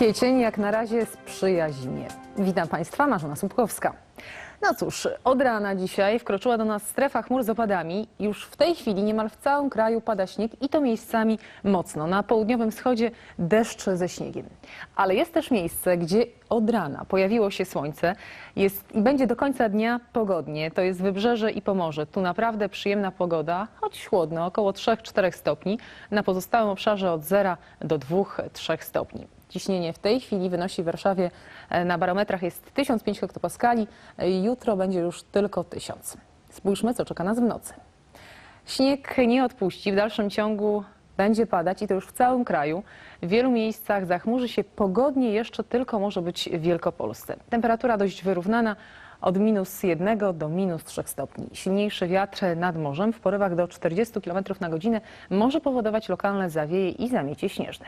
Kwiecień jak na razie sprzyja zimie. Witam Państwa, Marzena Słupkowska. No cóż, od rana dzisiaj wkroczyła do nas strefa chmur z opadami. Już w tej chwili niemal w całym kraju pada śnieg i to miejscami mocno. Na południowym wschodzie deszcz ze śniegiem. Ale jest też miejsce, gdzie od rana pojawiło się słońce jest, i będzie do końca dnia pogodnie. To jest Wybrzeże i Pomorze. Tu naprawdę przyjemna pogoda, choć chłodno, około 3-4 stopni. Na pozostałym obszarze od 0 do 2-3 stopni. Ciśnienie w tej chwili wynosi w Warszawie e, na barometrach jest 1005 hektopaskali. Jutro będzie już tylko 1000. Spójrzmy, co czeka nas w nocy. Śnieg nie odpuści. W dalszym ciągu będzie padać i to już w całym kraju. W wielu miejscach zachmurzy się pogodnie, jeszcze tylko może być w Wielkopolsce. Temperatura dość wyrównana od minus 1 do minus 3 stopni. Silniejszy wiatr nad morzem w porywach do 40 km na godzinę może powodować lokalne zawieje i zamiecie śnieżne.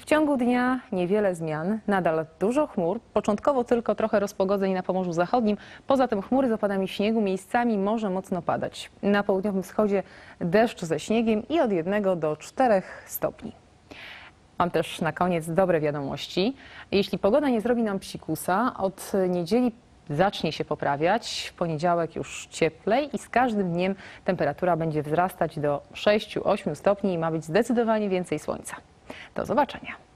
W ciągu dnia niewiele zmian, nadal dużo chmur, początkowo tylko trochę rozpogodzeń na Pomorzu Zachodnim. Poza tym chmury z opadami śniegu miejscami może mocno padać. Na południowym wschodzie deszcz ze śniegiem i od 1 do 4 stopni. Mam też na koniec dobre wiadomości. Jeśli pogoda nie zrobi nam psikusa, od niedzieli zacznie się poprawiać. W poniedziałek już cieplej i z każdym dniem temperatura będzie wzrastać do 6-8 stopni i ma być zdecydowanie więcej słońca. Do zobaczenia.